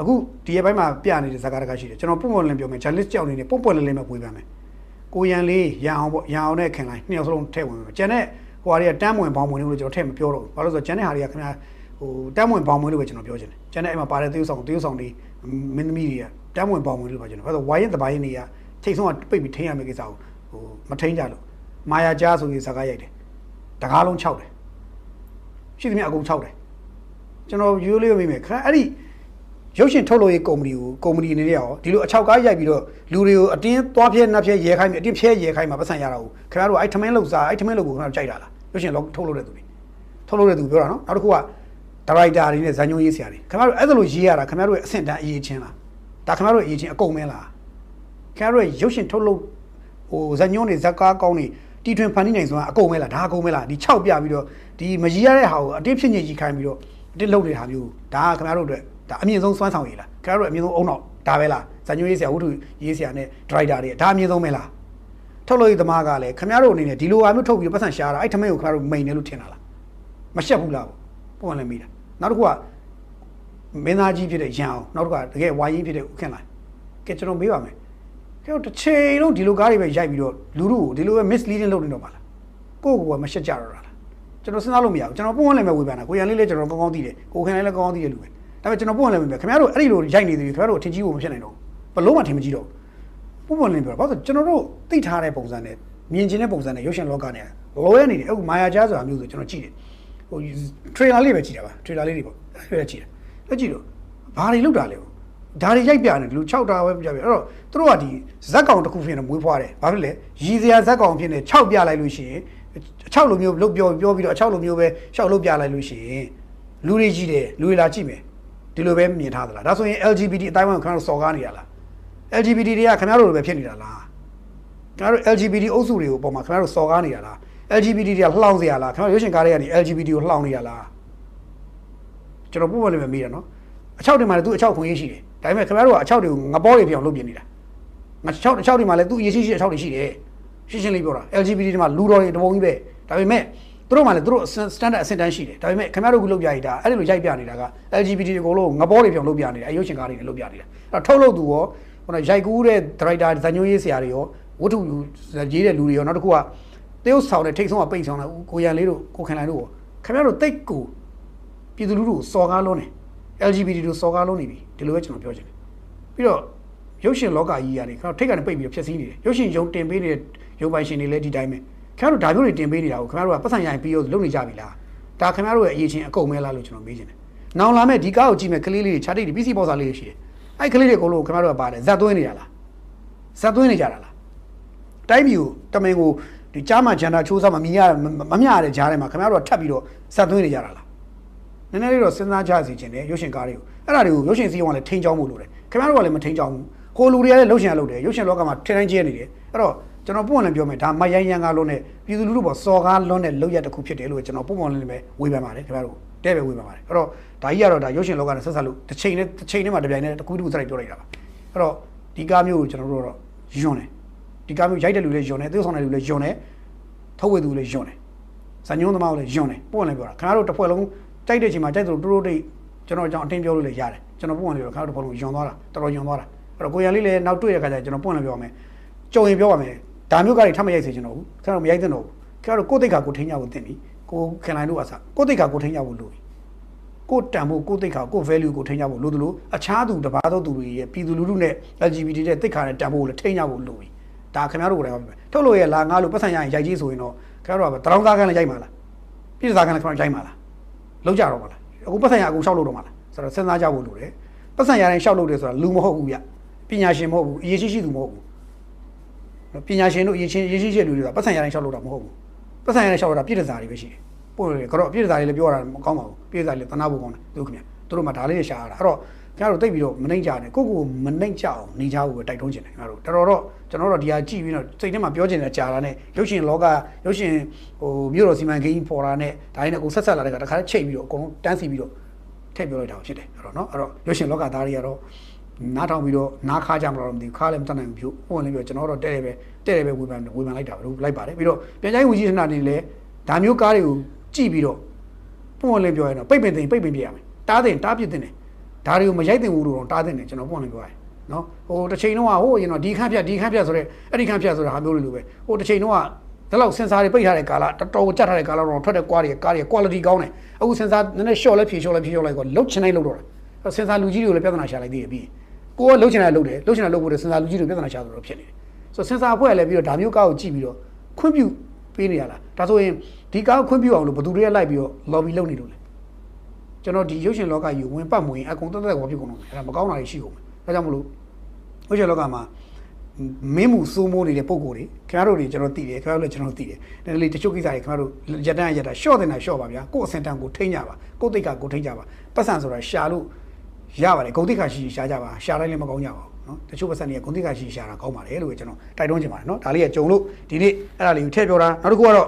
အခုဒီရက်ပိုင်းမှာပြနေတဲ့ဇာတ်ကားတစ်ခါရှိတယ်ကျွန်တော်ပုံပွင့်လင်းပြောမယ် journalist ကြောက်နေနေပုံပွင့်လင်းလေးမှဝေးပါမယ်ကိုရန်လေးရန်အောင်ပေါ့ရန်အောင်နဲ့ခင်လိုက်နှစ်ယောက်စလုံးထည့်ဝင်မယ်ကျန်တဲ့ဟိုဟာတွေကတန်းမဝင်ဘောင်းဝင်လို့ကျွန်တော်ထည့်မပြောတော့ဘူးဘာလို့လဲဆိုတော့ကျန်တဲ့ဟာတွေကခင်ဗျာဟိုတန်းမဝင်ဘောင်းဝင်လို့ပဲကျွန်တော်ပြောချင်တယ်ကျန်တဲ့အဲ့မှာပါတဲ့သေယုပ်ဆောင်သေယုပ်ဆောင်တွေမင်းသမီးတွေကတန်းမဝင်ဘောင်းဝင်လို့ပဲကျွန်တော်ဘာလို့ဝိုင်းရင်တပိုင်းတွေကထိတ်ဆုံးကပိတ်ပြီးထိန်းရမယ့်ကိစ္စကိုဟိုမထိန်းကြလို့မာယာကြားဆိုပြီးဇာတ်ကားရိုက်တယ်တကားလုံး6တယ်ရှိသမျှအကုန်6တယ်ကျွန်တော်ရိုးလေးမိမယ်ခါအဲ့ဒီ ရုပ်ရှင်ထုတ်လို့ရေးကုမ္ပဏီကိုကုမ္ပဏီအနေနဲ့ရောဒီလိုအချောက်ကားရိုက်ပြီးတော့လူတွေကိုအတင်းသွားပြဲနှက်ပြဲရဲခိုင်းပြီးအတင်းပြဲရဲခိုင်းမှာပတ်စံရတာကိုခင်ဗျားတို့အဲ့ထမင်းလောက်စားအဲ့ထမင်းလောက်ကိုခင်ဗျားတို့ကြိုက်တာလားရုပ်ရှင်လောက်ထုတ်လို့တဲ့သူတွေထုတ်လို့တဲ့သူပြောတာနော်နောက်တစ်ခုကဒါရိုက်တာတွေနဲ့ဇာညုံရေးဆရာတွေခင်ဗျားတို့အဲ့ဒါလိုရေးရတာခင်ဗျားတို့ရဲ့အဆင့်တန်းအရေးချင်းလားဒါခင်ဗျားတို့ရဲ့အရေးချင်းအကုန်မင်းလားခင်ဗျားတို့ရဲ့ရုပ်ရှင်ထုတ်လို့ဟိုဇာညုံတွေဇက်ကားကောင်းတွေတီထွင်ဖန်တီးနိုင်ဆိုတာအကုန်မဲလားဒါအကုန်မဲလားဒီ6ပြပြီးတော့ဒီမကြီးရတဲ့ဟာကိုအတင်းဖြစ်ညစ်ကြီးခိုင်းပြီးတော့အတင်းလုပ်နေတဲ့ဟာမျိုးဒါကခင်ဗျားတို့အတွက် ဒါအမြင့်ဆုံးစွမ်းဆောင်ရည်လားခင်ဗျားတို့အမြင့်ဆုံးအုံတော့ဒါပဲလားဇာညုံရေးဆရာဝတ္ထုရေးဆရာနဲ့ဒရိုက်တာတွေဒါအမြင့်ဆုံးပဲလားထုတ်လို့ရသမားကလည်းခင်ဗျားတို့အနေနဲ့ဒီလိုဟာမျိုးထုတ်ပြီးပတ်စံရှာတာအဲ့ထမင်းကိုခင်ဗျားတို့မိန်တယ်လို့ထင်တာလားမရှက်ဘူးလားပေါ့လည်းမိတာနောက်တစ်ခုကမင်းသားကြီးဖြစ်တဲ့ရန်အောင်နောက်တစ်ခုကတကယ်ဝါရင်ဖြစ်တဲ့ဦးခင်လိုင်းကဲကျွန်တော်မေးပါမယ်ကျွန်တော်တစ်ချိန်လုံးဒီလိုကားတွေပဲရိုက်ပြီးတော့လူလူကိုဒီလိုပဲ misleading လုပ်နေတော့ပါလားကိုယ့်ကိုယ်ကမရှက်ကြတော့တာလားကျွန်တော်စဉ်းစားလို့မရဘူးကျွန်တော်ပုံဝင်လည်းမဝေဖန်တာကိုရန်လေးလည်းကျွန်တော်ကောင်းကောင်းသိတယ်ကိုခင်လည်းကောင်းကောင်းသိတယ်လူပဲ ဒါပေမဲ့ကျွန်တော်ပုံဝင်လည်းမပြောခင်ဗျားတို့အဲ့ဒီလိုရိုက်နေသေးတယ်ခင်ဗျားတို့အထင်ကြီးဖို့မဖြစ်နိုင်တော့ဘူးဘလို့မှထင်မကြီးတော့ဘူးပုံဝင်လည်းပြောဘာလို့ကျွန်တော်တို့သိထားတဲ့ပုံစံနဲ့မြင်ကျင်တဲ့ပုံစံနဲ့ရုပ်ရှင်လောကနဲ့လောရဲနေတယ်အခုမာယာကြားဆိုတာမျိုးဆိုကျွန်တော်ကြည့်တယ်ဟို trailer လေးပဲကြည့်တာပါ trailer လေးတွေပေါ့အဲ့ဒါကြည့်တယ်အဲ့ကြည့်တော့ဘာတွေလောက်တာလဲဒါတွေရိုက်ပြတယ်ဒီလို6တာပဲပြပြအဲ့တော့သူတို့ကဒီဇက်ကောင်တစ်ခုဖြစ်နေမွေးဖွားတယ်ဘာဖြစ်လဲရည်စရာဇက်ကောင်ဖြစ်နေ6ပြလိုက်လို့ရှိရင်6လိုမျိုးလုတ်ပြောပြောပြီးတော့6လိုမျိုးပဲရှောက်လုတ်ပြလိုက်လို့ရှိရင်လူတွေကြည့်တယ်လူတွေလာကြည့်မယ် ဒီလိုပဲမြင်ထားသလားဒါဆိုရင် LGBT အတိုင်းအဝန်ခင်ဗျားတို့စော်ကားနေရလား LGBT တွေကခင်ဗျားတို့လိုပဲဖြစ်နေတာလားခင်ဗျားတို့ LGBT အုပ်စုတွေကိုပုံမှာခင်ဗျားတို့စော်ကားနေရလား LGBT တွေကလှောင်နေရလားခင်ဗျားရုပ်ရှင်ကားတွေကနေ LGBT ကိုလှောင်နေရလားကျွန်တော်ပုံမှန်လည်းမမေးတာနော်အချောက်တွေမှာလည်းသူအချောက်ခွင့်ရရှိတယ်ဒါပေမဲ့ခင်ဗျားတို့ကအချောက်တွေကိုငပေါတွေပြောင်းလုပ်ပြနေတာငါချောက်အချောက်တွေမှာလည်းသူအရေးရှိရှိအချောက်တွေရှိတယ်ရှင်းရှင်းလေးပြောတာ LGBT တွေမှာလူတော်တွေတပုံကြီးပဲဒါပေမဲ့ သူတို့မှလည်းသူတို့ standard အဆင့်တန်းရှိတယ်ဒါပေမဲ့ခင်ဗျားတို့ကလုပ်ပြရတာအဲ့ဒီလိုရိုက်ပြနေတာက LGBT တွေအကုန်လုံးငပေါ်တွေပြောင်းလုပ်ပြနေတာအရုပ်ရှင်ကားတွေနဲ့လုပ်ပြနေတာအဲ့တော့ထုတ်လုပ်သူရောဟိုနော်ရိုက်ကူးတဲ့ director ဇာညိုးရေးဆရာတွေရောဝတ္ထုရေးတဲ့လူတွေရောနောက်တစ်ခုကတရုတ်ဆောင်တဲ့ထိတ်ဆုံးကပိတ်ဆောင်တဲ့ကိုရန်လေးတို့ကိုခင်လိုက်တို့ရောခင်ဗျားတို့တိတ်ကိုပြည်သူလူထုကိုစော်ကားလုံးနေ LGBT တို့စော်ကားလုံးနေပြီဒီလိုပဲကျွန်တော်ပြောချင်တယ်ပြီးတော့ရုပ်ရှင်လောကကြီးကနေခင်ဗျားထိတ်ကနေပိတ်ပြီးဖြည့်ဆည်းနေတယ်ရုပ်ရှင်ယုံတင်ပေးနေတဲ့ရုပ်ပိုင်ရှင်တွေလည်းဒီတိုင်းပဲ ခင်ဗျားတို့ဒါမျိုးတွေတင်ပေးနေတာကိုခင်ဗျားတို့ကပတ်စံရိုင်ပြီးတော့လုပ်နေကြပြီလားဒါခင်ဗျားတို့ရဲ့အရေးချင်းအကုန်မဲလားလို့ကျွန်တော်မေးချင်တယ်နောင်လာမဲ့ဒီကားကိုကြည့်မဲ့ကလေးလေးတွေခြားတိတ်တွေ PC ပေါ်စာလေးတွေရှိတယ်အဲ့ကလေးတွေအကုန်လုံးခင်ဗျားတို့ကပါတယ်ဇက်သွင်းနေရလားဇက်သွင်းနေကြတာလားတိုင်းပြည်ကိုတမင်ကိုဒီကြားမှာဂျန်တာချိုးစားမမြင်ရမမျှရတဲ့ဂျားထဲမှာခင်ဗျားတို့ကထပ်ပြီးတော့ဇက်သွင်းနေကြတာလားနည်းနည်းလေးတော့စဉ်းစားကြစီခြင်းတယ်ရုပ်ရှင်ကားတွေကိုအဲ့ဒါတွေကိုရုပ်ရှင်စီးရုံးကလည်းထိန်းချောင်းဖို့လိုတယ်ခင်ဗျားတို့ကလည်းမထိန်းချောင်းဘူးကိုလူတွေကလည်းရုပ်ရှင်လုပ်တယ်ရုပ်ရှင်လောကမှာထင်တိုင်းကျဲနေတယ်အဲ့တော့ ကျွန်တော်ပုံမှန်လည်းပြောမယ်ဒါမရိုင်းရန်ကားလုံးနဲ့ပြည်သူလူထုပေါ်စော်ကားလွန်းတဲ့လောက်ရတစ်ခုဖြစ်တယ်လို့ကျွန်တော်ပုံမှန်လည်းပဲဝေဖန်ပါတယ်ခင်ဗျားတို့တဲ့ပဲဝေဖန်ပါတယ်အဲ့တော့ဒါကြီးကတော့ဒါရုပ်ရှင်လောကနဲ့ဆက်ဆက်လို့တစ်ချိန်နဲ့တစ်ချိန်နဲ့မှတစ်ပြိုင်နဲ့တစ်ခုတစ်ခုစလိုက်ပြောလိုက်တာပါအဲ့တော့ဒီကားမျိုးကိုကျွန်တော်တို့တော့ယွန်းတယ်ဒီကားမျိုးရိုက်တဲ့လူလည်းယွန်းတယ်သေဆောင်တဲ့လူလည်းယွန်းတယ်ထုတ်ဝေသူလည်းယွန်းတယ်ဇညုံးသမားလည်းယွန်းတယ်ပုံမှန်လည်းပြောတာခင်ဗျားတို့တစ်ဖွဲ့လုံးတိုက်တဲ့ချိန်မှာတိုက်သလိုတိုးတိုးတိတ်ကျွန်တော်အကြောင်းအတင်းပြောလို့လည်းရတယ်ကျွန်တော်ပုံမှန်လည်းပြောခင်ဗျားတို့တစ်ဖွဲ့လုံးယွန်းသွားတာတော်တော်ယွန်းသွားတာအဲ့တော့ကိုရန်လေးလည်းနောက်တွေ့ရခါကျကျွန်တော်ပုံမှန်လည်းပြောပါမယ်ကြုံရင်ပြောပါမယ် ဒါမျိုးကားတွေထပ်မရိုက်စေချင်တော့ဘူးခင်ဗျားတို့မရိုက်သင့်တော့ဘူးခင်ဗျားတို့ကိုယ့်တိတ်ခါကိုထိန်းကြဖို့တင်ပြီကိုခင်လိုက်လို့အစားကိုယ့်တိတ်ခါကိုထိန်းကြဖို့လိုပြီကိုတန်ဖို့ကိုတိတ်ခါကို value ကိုထိန်းကြဖို့လိုသလိုအခြားသူတပါးသောသူတွေရဲ့ပြည်သူလူထုနဲ့ LGBT တဲ့တိတ်ခါနဲ့တန်ဖို့ကိုလည်းထိန်းကြဖို့လိုပြီဒါခင်ဗျားတို့ကိုယ်တိုင်ပါပဲထုတ်လို့ရလာငါလို့ပတ်စံရရင်ရိုက်ကြီးဆိုရင်တော့ခင်ဗျားတို့ကတရောင်းသားကန်းလည်းရိုက်မှာလားပြည်သားကန်းလည်းခင်ဗျားရိုက်မှာလားလောက်ကြတော့မလားအခုပတ်စံရအကုန်ရှောက်လို့တော့မှာလားဆိုတော့စဉ်းစားကြဖို့လိုတယ်ပတ်စံရတိုင်းရှောက်လို့တယ်ဆိုတာလူမဟုတ်ဘူးဗျပညာရှင်မဟုတ်ဘူးအရေးရှိရှိသူမဟုတ်ဘူး ပညာရှင်တို့အရေးချင်းအရေးရှိရှိလူတွေကပတ်စံရတိုင်းရှောက်လို့တာမဟုတ်ဘူးပတ်စံရတိုင်းရှောက်လို့တာပြည်သားတွေပဲရှိတယ်ပို့တယ်ကတော့ပြည်သားတွေလည်းပြောတာမကောင်းပါဘူးပြည်သားတွေလည်းတနာဖို့ကောင်းတယ်သူခင်ဗျသူတို့မှဒါလေးရှာရတာအဲ့တော့ကျွန်တော်တို့တိတ်ပြီးတော့မနှိမ့်ကြနဲ့ကိုကိုမနှိမ့်ကြအောင်နေကြဖို့ပဲတိုက်တွန်းချင်တယ်ကျွန်တော်တို့တော်တော်တော့ကျွန်တော်တို့ဒီဟာကြည့်ပြီးတော့စိတ်ထဲမှာပြောချင်တဲ့ကြာတာနဲ့ရုပ်ရှင်လောကရုပ်ရှင်ဟိုမြို့တော်စီမံကိန်းပေါ်တာနဲ့ဒါရင်းနဲ့ကိုဆက်ဆက်လာတဲ့ကတခါချိတ်ပြီးတော့အကုန်လုံးတန်းစီပြီးတော့ထည့်ပြောလိုက်တာဖြစ်တယ်အဲ့တော့နော်အဲ့တော့ရုပ်ရှင်လောကသားတွေကတော့ နားထောင်ပြီးတော့နားခါကြမလို့မသိဘူးခါလည်းမတတ်နိုင်ဘူးဟိုလည်းပြောကျွန်တော်တို့တဲ့တယ်ပဲတဲ့တယ်ပဲဝေဖန်ဝေဖန်လိုက်တာပဲလိုက်ပါတယ်ပြီးတော့ပြန်ချိုင်းဝင်ကြီးဌာနတွေလည်းဒါမျိုးကားတွေကိုကြည့်ပြီးတော့ပုံဝင်လင်းပြောရင်တော့ပိတ်ပင်သိပိတ်ပင်ပြရမယ်တားတဲ့တားပြစ်တဲ့ပဒါတွေကိုမရိုက်တင်ဘူးလို့တော့တားတဲ့နေကျွန်တော်ပုံနေပြောရတယ်နော်ဟိုတစ်ချိန်တော့ဟိုရင်တော့ဒီခန့်ဖြတ်ဒီခန့်ဖြတ်ဆိုတဲ့အဲ့ဒီခန့်ဖြတ်ဆိုတာဟာမျိုးလိုပဲဟိုတစ်ချိန်တော့ဒါလောက်စင်ဆာတွေပိတ်ထားတဲ့ကာလတော်တော်ကြက်ထားတဲ့ကာလတော့ထွက်တဲ့ကွာတွေကားတွေ quality ကောင်းတယ်အခုစင်ဆာနည်းနည်း short လဲဖြေ short လဲဖြေ short လိုက်ကွာလုတ်ချင်တိုင်းလုတ်တော့တာစင်ဆာလူကြီးတွေကိုလည်းပြဿနာရှာလိုက်သေးတယ်ပြီး ကိုကလုတ်ချင်တိုင်းလုတ်တယ်လုတ်ချင်တိုင်းလုတ်ဖို့စင်ဆာလူကြီးတွေပြဿနာရှာတော့ဖြစ်နေတယ်ဆိုတော့စင်ဆာအဖွဲ့လည်းပြီးတော့ဒါမျိုးကားကိုကြည့်ပြီးတော့ခွင့်ပြုပေးနေရလားဒါဆိုရင်ဒီကားကိုခွင့်ပြုအောင်လို့ဘယ်သူတွေကလိုက်ပြီးတော့ lobby လုပ်နေလို့လဲကျွန်တော်ဒီရုပ်ရှင်လောကကြီးကိုဝင်ပတ်မဝင်အကုန်တက်တက်ဝါဖြစ်ကုန်တော့အဲ့ဒါမကောင်းတာတွေရှိကုန်မယ်ဒါကြောင့်မလို့ရုပ်ရှင်လောကမှာမင်းမှုစိုးမိုးနေတဲ့ပုံကိုယ်တွေခင်ဗျားတို့တွေကျွန်တော်သိတယ်ခင်ဗျားတို့လည်းကျွန်တော်သိတယ်ဒါလေးတချို့ကိစ္စတွေခင်ဗျားတို့ရတန်းရတာရှော့တင်တာရှော့ပါဗျာကိုယ့်အစင်တန်ကိုထိန်းကြပါကိုယ့်တိတ်ကကိုထိန်းကြပါပတ်စံဆိုတာရှာလို့ ရပါတယ်ဂုံတိတ်ခါရှိရှိရှာကြပါရှာတိုင်းလည်းမကောင်းကြပါဘူးနော်တချို့ပတ်စံတွေကဂုံတိတ်ခါရှိရှိရှာတာကောင်းပါတယ်လို့ကျွန်တော်တိုက်တွန်းချင်ပါတယ်နော်ဒါလေးကကြုံလို့ဒီနေ့အဲ့ဒါလေးကိုထည့်ပြောတာနောက်တစ်ခုကတော့